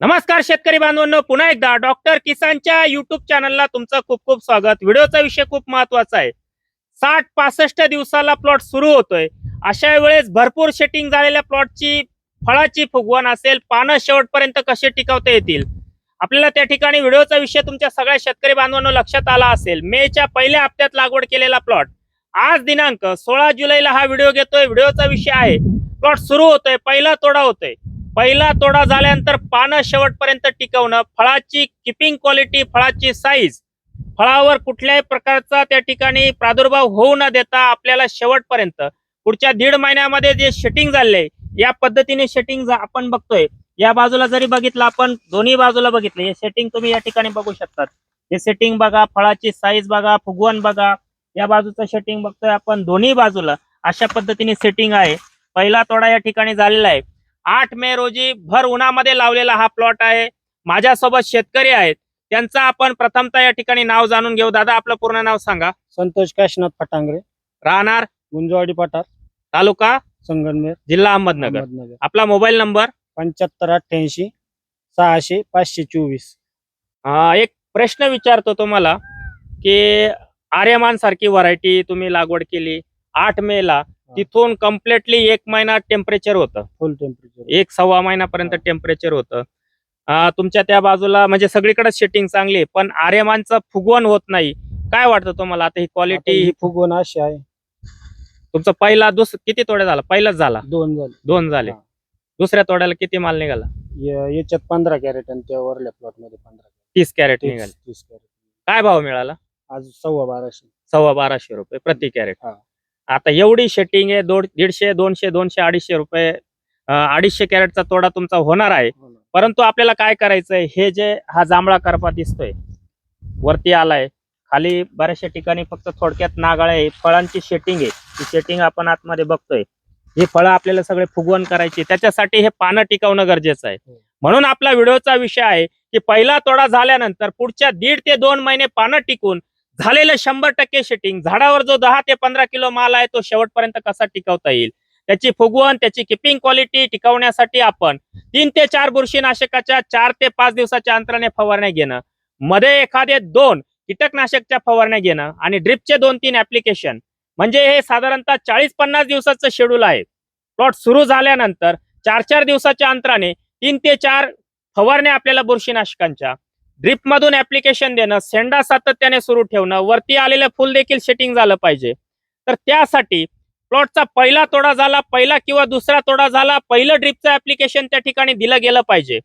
नमस्कार शेतकरी बांधवांनो पुन्हा एकदा डॉक्टर किसानच्या युट्यूब चॅनलला तुमचं खूप खूप स्वागत. व्हिडिओचा विषय खूप महत्त्वाचा आहे. साठ पासष्ट दिवसाला प्लॉट सुरू होतोय. अशा वेळेस भरपूर शेटिंग झालेल्या प्लॉटची फळाची फुगवण असेल पानं शेवटपर्यंत कसे टिकवता येतील? आपल्याला त्या ठिकाणी व्हिडिओचा विषय तुमच्या सगळ्या शेतकरी बांधवांना लक्षात आला असेल. मेच्या पहिल्या हप्त्यात लागवड केलेला प्लॉट आज दिनांक सोळा जुलैला हा व्हिडिओ घेतोय. व्हिडिओचा विषय आहे. प्लॉट सुरू होतोय. पहिला तोडा होतोय. पहिला तोडा झाल्यानंतर पानं शेवटपर्यंत टिकवणं फळाची किपिंग क्वालिटी फळाची साईज फळावर कुठल्याही प्रकारचा त्या ठिकाणी प्रादुर्भाव होऊ न देता आपल्याला शेवटपर्यंत पुढच्या दीड महिन्यामध्ये जे शेटिंग झाले या पद्धतीने शेटिंग आपण बघतोय. या बाजूला जरी बघितलं आपण दोन्ही बाजूला बघितलं हे सेटिंग तुम्ही या ठिकाणी बघू शकतात. हे सेटिंग बघा फळाची साईज बघा फुगवण बघा या बाजूचं शेटिंग बघतोय आपण दोन्ही बाजूला. अशा पद्धतीने सेटिंग आहे. पहिला तोडा या ठिकाणी झालेला आहे. आठ मे रोजी भर उन्हामध्ये लावलेला हा प्लॉट आहे. माझ्यासोबत शेतकरी आहेत. त्यांचं आपण प्रथमतः या ठिकाणी नाव जाणून घेऊ. दादा आपलं पूर्ण नाव सांगा. संतोष काशीनाथ फटांगरे राहणार? गुंजवाडी पठार. तालुका? संगनमेर. जिल्हा अहमदनगर. अहमदनगर. आपला मोबाईल नंबर? पंच्याहत्तर अठ्ठ्याऐंशी सहाशे पाचशे चोवीस. अं, एक प्रश्न विचारतो तुम्हाला की आर्यमान सारखी व्हरायटी तुम्ही लागवड केली आठ मे ला तिथून कम्प्लिटली एक महिना टेम्परेचर होतं. फुल टेम्परेचर एक सव्वा महिन्यापर्यंत टेम्परेचर होतं. तुमच्या त्या बाजूला म्हणजे सगळीकडे शेटिंग चांगली आहे, पण आर्यमानचं फुगवण होत नाही. काय वाटतं तुम्हाला? आता ही क्वालिटी ही फुगवण अशी आहे. तुमचा पहिला दुस किती तोड्या झाला? पहिलाच झाला? दोन झाले. दोन झाले. हा. दुसऱ्या तोड्याला किती माल निघाला? या- याच्यात पंधरा कॅरेट आणि त्या वरल्या प्लॉटमध्ये पंधरा तीस कॅरेट निघाले. तीस कॅरेट. काय भाव मिळाला? आज सव्वा बाराशे. सव्वा बाराशे रुपये प्रति कॅरेट. हा. आता एवढी शेटिंग आहे दोन दीडशे दोनशे दोनशे अडीचशे रुपये अडीचशे कॅरेटचा तोडा तुमचा होणार आहे. परंतु आपल्याला काय करायचंय हे जे हा जांभळा करपा दिसतोय वरती आलाय खाली बऱ्याचशा ठिकाणी फक्त थोडक्यात नागाळ आहे फळांची शेटिंग आहे ती शेटिंग आपण आतमध्ये बघतोय ही फळं आपल्याला सगळे फुगवण करायची त्याच्यासाठी हे पानं टिकवणं गरजेचं आहे हो. म्हणून आपला व्हिडिओचा विषय आहे की पहिला तोडा झाल्यानंतर पुढच्या दीड ते दोन महिने पानं टिकून झालेलं शंभर टक्के शेटिंग झाडावर जो दहा ते पंधरा किलो माल आहे तो शेवटपर्यंत कसा टिकवता येईल? त्याची फुगवण त्याची किपिंग क्वालिटी टिकवण्यासाठी आपण तीन ते चार बुरशीनाशकाच्या चार ते पाच दिवसाच्या अंतराने फवारण्या घेणं मध्ये एखादे दोन कीटकनाशकच्या फवारण्या घेणं आणि ड्रिपचे दोन तीन ऍप्लिकेशन म्हणजे हे साधारणतः चाळीस पन्नास दिवसाचं शेड्यूल आहे. प्लॉट सुरू झाल्यानंतर चार चार दिवसाच्या अंतराने तीन ते चार फवारण्या आपल्याला बुरशीनाशकांच्या. ड्रिप मधून ऍप्लिकेशन देणं सेंडा सातत्याने सुरू ठेवणं वरती आलेलं फुल देखील सेटिंग झालं पाहिजे. तर त्यासाठी प्लॉटचा पहिला तोडा झाला पहिला किंवा दुसरा तोडा झाला पहिलं ड्रिपचं ऍप्लिकेशन त्या ठिकाणी दिलं गेलं पाहिजे.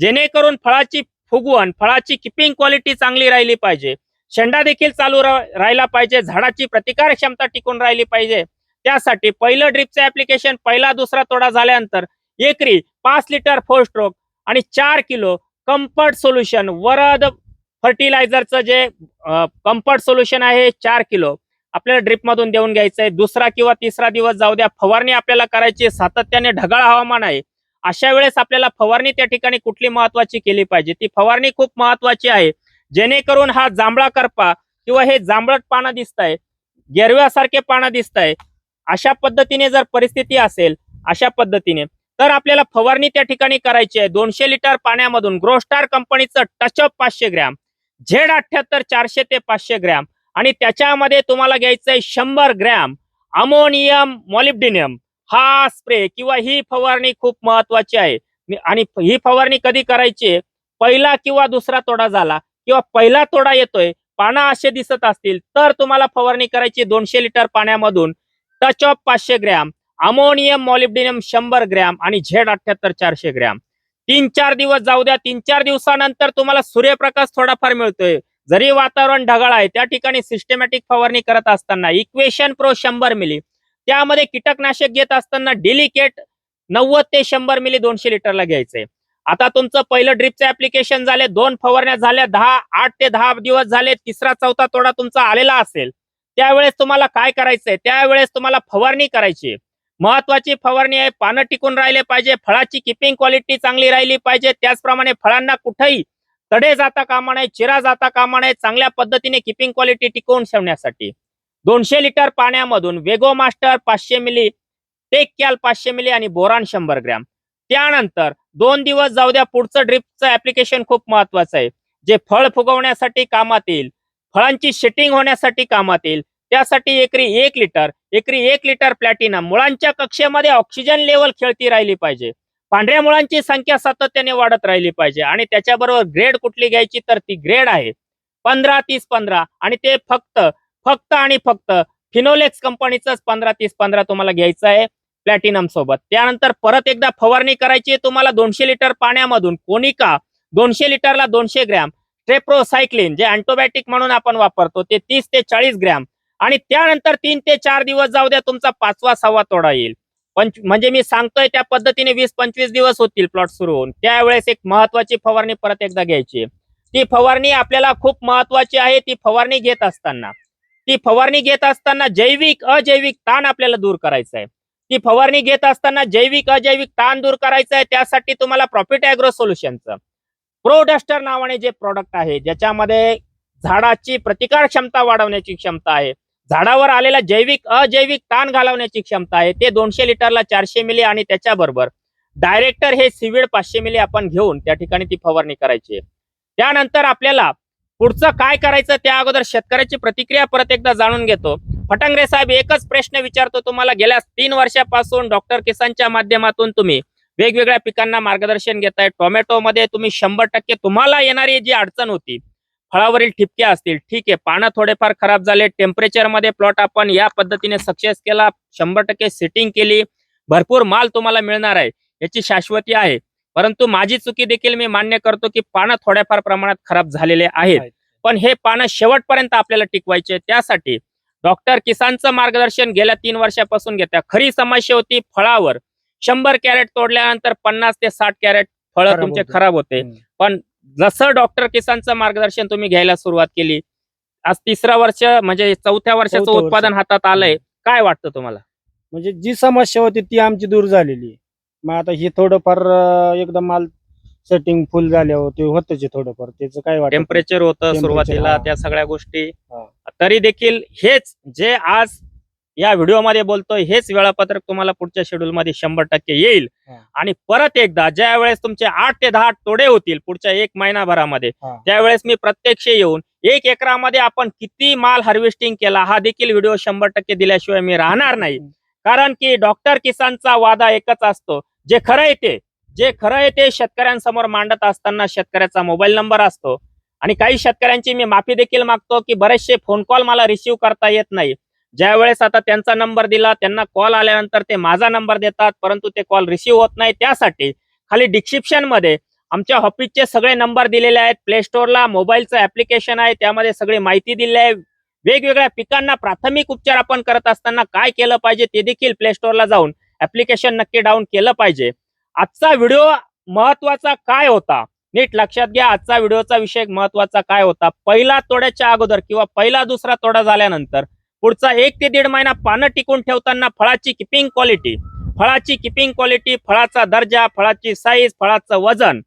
जेणेकरून फळाची फुगवण फळाची किपिंग क्वालिटी चांगली राहिली पाहिजे. शेंडा देखील चालू राहिला पाहिजे झाडाची प्रतिकार क्षमता टिकून राहिली पाहिजे. त्यासाठी पहिलं ड्रिपचं ऍप्लिकेशन पहिला दुसरा तोडा झाल्यानंतर एकरी पाच लिटर फोर स्ट्रोक आणि चार किलो कम्फर्ट सोल्युशन वरद फर्टिलायझरचं जे कम्फर्ट सोल्युशन आहे चार किलो. आपल्याला ड्रिपमधून देऊन घ्यायचंय. दुसरा किंवा तिसरा दिवस जाऊ द्या. फवारणी आपल्याला करायची सातत्याने ढगाळ हवामान आहे. अशा वेळेस आपल्याला फवारणी त्या ठिकाणी कुठली महत्वाची केली पाहिजे? ती फवारणी खूप महत्वाची आहे. जेणेकरून हा जांभळा करपा किंवा हे जांभळट पानं दिसत आहे गेरव्यासारखे पानं दिसत आहे अशा पद्धतीने जर परिस्थिती असेल अशा पद्धतीने. तर आपल्याला फवारणी त्या ठिकाणी करायची आहे. दोनशे लिटर पाण्यामधून ग्रोस्टार कंपनीचं टचअप पाचशे ग्रॅम झेड अठ्याहत्तर चारशे ते पाचशे ग्रॅम आणि त्याच्यामध्ये तुम्हाला घ्यायचंय शंभर ग्रॅम अमोनियम मॉलिब्डिनियम. हा स्प्रे किंवा ही फवारणी खूप महत्वाची आहे. आणि ही फवारणी कधी करायची पहिला किंवा दुसरा तोडा झाला किंवा पहिला तोडा येतोय पानं असे दिसत असतील तर तुम्हाला फवारणी करायची दोनशे लिटर पाण्यामधून. टच ऑफ पाचशे ग्रॅम. अमोनियम मॉलिब्डिनियम शंभर ग्रॅम आणि झेड अठ्याहत्तर चारशे ग्रॅम. तीन चार दिवस जाऊ द्या तीन चार दिवसानंतर तुम्हाला सूर्यप्रकाश थोडाफार मिळतोय. जरी वातावरण ढगाळ आहे त्या ठिकाणी सिस्टमॅटिक फवारणी करत असताना इक्वेशन प्रो शंभर मिली त्यामध्ये कीटकनाशक घेत असताना डेलिकेट नव्वद ते शंभर मिली दोनशे लिटरला घ्यायचंय आता तुमचं पहिलं ड्रिपचं ऍप्लिकेशन झाले दोन फवारण्या झाल्या दहा आठ ते दहा दिवस झाले तिसरा चौथा तोडा तुमचा आलेला असेल. त्यावेळेस तुम्हाला काय करायचंय? त्यावेळेस तुम्हाला फवारणी करायची आहे. महत्वाची फवारणी आहे. पानं टिकून राहिले पाहिजे. फळाची किपिंग क्वालिटी चांगली राहिली पाहिजे. त्याचप्रमाणे फळांना कुठेही तडे जाता कामा नये चिरा जाता कामा नये. चांगल्या पद्धतीने किपिंग क्वालिटी टिकवून ठेवण्यासाठी दोनशे लिटर पाण्यामधून वेगो मास्टर पाचशे मिली टेक कॅल पाचशे मिली आणि बोरान शंभर ग्रॅम. त्यानंतर दोन दिवस जाऊ द्या. पुढचं ड्रिपचं ऍप्लिकेशन खूप महत्वाचं आहे. जे फळ फुगवण्यासाठी कामात येईल फळांची शेटिंग होण्यासाठी कामात येईल त्यासाठी एकरी एक लिटर एकरी एक लिटर प्लॅटिनम मुळांच्या कक्षेमध्ये ऑक्सिजन लेवल खेळती राहिली पाहिजे. पांढऱ्या मुळांची संख्या सातत्याने वाढत राहिली पाहिजे आणि त्याच्याबरोबर ग्रेड कुठली घ्यायची तर ती ग्रेड आहे. पंधरा तीस पंधरा आणि ते फक्त फक्त आणि फक्त फिनोलेक्स कंपनीचंच पंधरा तीस पंधरा तुम्हाला घ्यायचं आहे प्लॅटिनम सोबत. त्यानंतर परत एकदा फवारणी करायची तुम्हाला दोनशे लिटर पाण्यामधून कोनिका दोनशे लिटरला दोनशे ग्रॅम. ट्रेप्रोसायक्लिन जे अँटोबॅटिक म्हणून आपण वापरतो ते तीस ते चाळीस ग्रॅम. आणि त्यानंतर तीन ते चार दिवस जाऊ द्या तुमचा पाचवा सहावा तोडा येईल. पंच म्हणजे मी सांगतोय त्या पद्धतीने वीस पंचवीस दिवस होतील प्लॉट सुरू होऊन. त्यावेळेस एक महत्वाची फवारणी परत एकदा घ्यायची ती फवारणी आपल्याला खूप महत्वाची आहे ती फवारणी घेत असताना. ती फवारणी घेत असताना जैविक अजैविक ताण आपल्याला दूर करायचा आहे. ती फवारणी घेत असताना जैविक अजैविक ताण दूर करायचा आहे त्यासाठी तुम्हाला प्रॉफिट अॅग्रो सोल्युशनचं प्रोडस्टर नावाने जे प्रोडक्ट आहे ज्याच्यामध्ये झाडाची प्रतिकार क्षमता वाढवण्याची क्षमता आहे झाडावर आलेला जैविक अजैविक ताण घालवण्याची क्षमता आहे. ते दोनशे लिटरला चारशे मिली आणि त्याच्याबरोबर डायरेक्टर हे सिविड पाचशे मिली आपण घेऊन त्या ठिकाणी ती फवारणी करायची त्यानंतर आपल्याला पुढचं काय करायचं त्या अगोदर शेतकऱ्याची प्रतिक्रिया परत एकदा जाणून घेतो. फटंगरे साहेब एकच प्रश्न विचारतो तुम्हाला. गेल्या तीन वर्षापासून डॉक्टर किसानच्या माध्यमातून तुम्ही वेगवेगळ्या पिकांना मार्गदर्शन घेताय. टोमॅटोमध्ये तुम्ही शंभर टक्के तुम्हाला येणारी जी अडचण होती फळावरील ठिपके असतील. ठीक आहे. पानं थोडेफार खराब झाले. टेम्परेचरमध्ये प्लॉट आपण या पद्धतीने सक्सेस केला. शंभर टक्के सिटिंग केली. भरपूर माल तुम्हाला मिळणार आहे. याची शाश्वती आहे. परंतु माझी चुकी देखील मी मान्य करतो की पानं थोड्याफार प्रमाणात खराब झालेले आहेत. पण हे पानं शेवटपर्यंत आपल्याला टिकवायचे त्यासाठी डॉक्टर किसानचं मार्गदर्शन गेल्या तीन वर्षापासून घेत्या. खरी समस्या होती फळावर. शंभर कॅरेट तोडल्यानंतर पन्नास ते साठ कॅरेट फळं तुमचे. खराब होते. हम्म. जसं डॉक्टर किसानचं मार्गदर्शन तुम्ही घ्यायला सुरुवात केली आज तिसरं वर्ष म्हणजे चौथ्या वर्षाचं चौथं वर्ष. उत्पादन हातात आलंय काय वाटतं तुम्हाला म्हणजे जी समस्या होती ती आमची दूर झालेली आहे. मग आता हे थोडंफार अं, एकदम माल सेटिंग फुल झाल्यावर ते होतच आहे थोडंफार त्याचं काय वाटत नाही. टेम्परेचर होतं Temperature, सुरुवातीला हा. त्या सगळ्या गोष्टी हा. तरी देखील हेच जे आज या व्हिडिओमध्ये बोलतोय हेच वेळापत्रक तुम्हाला पुढच्या शेड्यूल मध्ये शंभर टक्के येईल. आणि परत एकदा ज्या वेळेस तुमचे आठ ते दहा तोडे होतील पुढच्या एक महिनाभरामध्ये. त्यावेळेस मी प्रत्यक्ष येऊन एक एकरामध्ये आपण किती माल हार्वेस्टिंग केला हा देखील व्हिडिओ शंभर टक्के दिल्याशिवाय मी राहणार नाही. कारण की डॉक्टर किसानचा वादा एकच असतो. जे खरं आहे ते. जे खरं आहे ते शेतकऱ्यांसमोर मांडत असताना शेतकऱ्याचा मोबाईल नंबर असतो. आणि काही शेतकऱ्यांची मी माफी देखील मागतो की बरेचसे फोन कॉल मला रिसीव्ह करता येत नाही. ज्या वेळेस आता त्यांचा नंबर दिला त्यांना कॉल आल्यानंतर ते माझा नंबर देतात परंतु ते कॉल रिसीव्ह होत नाही. त्यासाठी खाली डिस्क्रिप्शनमध्ये आमच्या ऑफिसचे सगळे नंबर दिलेले आहेत. प्ले स्टोअरला मोबाईलचं ऍप्लिकेशन आहे. त्यामध्ये सगळी माहिती दिली आहे. वेगवेगळ्या पिकांना प्राथमिक उपचार आपण करत असताना काय केलं पाहिजे ते देखील प्ले स्टोअरला जाऊन ऍप्लिकेशन नक्की डाऊन केलं पाहिजे. आजचा व्हिडिओ महत्त्वाचा काय होता? नीट लक्षात घ्या आजचा व्हिडिओचा विषय महत्त्वाचा काय होता? पहिला तोड्याच्या अगोदर किंवा पहिला दुसरा तोडा झाल्यानंतर पुढचा एक ते दीड महिना पानं टिकून ठेवताना फळाची किपिंग क्वालिटी फळाची किपिंग क्वालिटी फळाचा दर्जा फळाची साईज फळाचं वजन.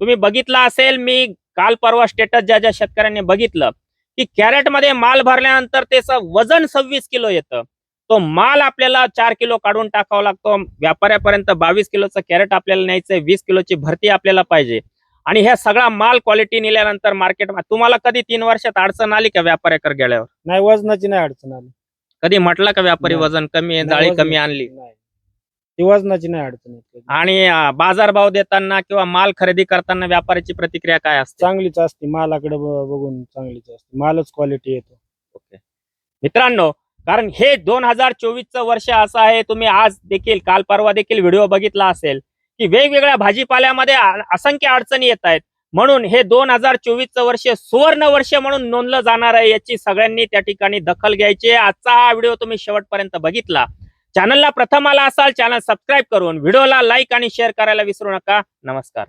तुम्ही बघितलं असेल मी काल परवा स्टेटस ज्या ज्या शेतकऱ्यांनी बघितलं की कॅरेटमध्ये माल भरल्यानंतर त्याचं वजन सव्वीस किलो येतं. तो माल आपल्याला चार किलो काढून टाकावा लागतो. व्यापाऱ्यापर्यंत बावीस किलोचं कॅरेट आपल्याला न्यायचंय वीस किलोची भरती आपल्याला पाहिजे. आणि ह्या सगळा माल क्वालिटी नेल्यानंतर मार्केट तुम्हाला कधी तीन वर्षात अडचण आली का व्यापाऱ्याकडे गेल्यावर? नाही वजनाची नाही अडचण आली. कधी म्हटलं का व्यापारी नाही. वजन कमी आहे नाही, जाळी वजन- कमी आणली? नाही. ती वजनाची नाही अडचण येत कधी. आणि अं, बाजारभाव देताना किंवा माल खरेदी करताना व्यापाऱ्याची प्रतिक्रिया काय असते? चांगलीच असते. मालाकडे ब- बघून चांगलीच असते. मालच क्वालिटी येतो. ओके. मित्रांनो कारण हे दोन हजार चोवीसचं वर्ष असं आहे तुम्ही आज देखील काल परवा देखील व्हिडिओ बघितला असेल की वेगवेगळ्या भाजीपाल्यामध्ये असंख्य अडचणी येत आहेत. म्हणून हे दोन हजार चोवीसचं वर्ष सुवर्ण वर्ष म्हणून नोंदलं जाणार आहे याची सगळ्यांनी त्या ठिकाणी दखल घ्यायची आहे. आजचा हा व्हिडिओ तुम्ही शेवटपर्यंत बघितला. चॅनलला प्रथम आला असाल चॅनल सबस्क्राईब करून व्हिडिओला लाईक आणि शेअर करायला विसरू नका. नमस्कार.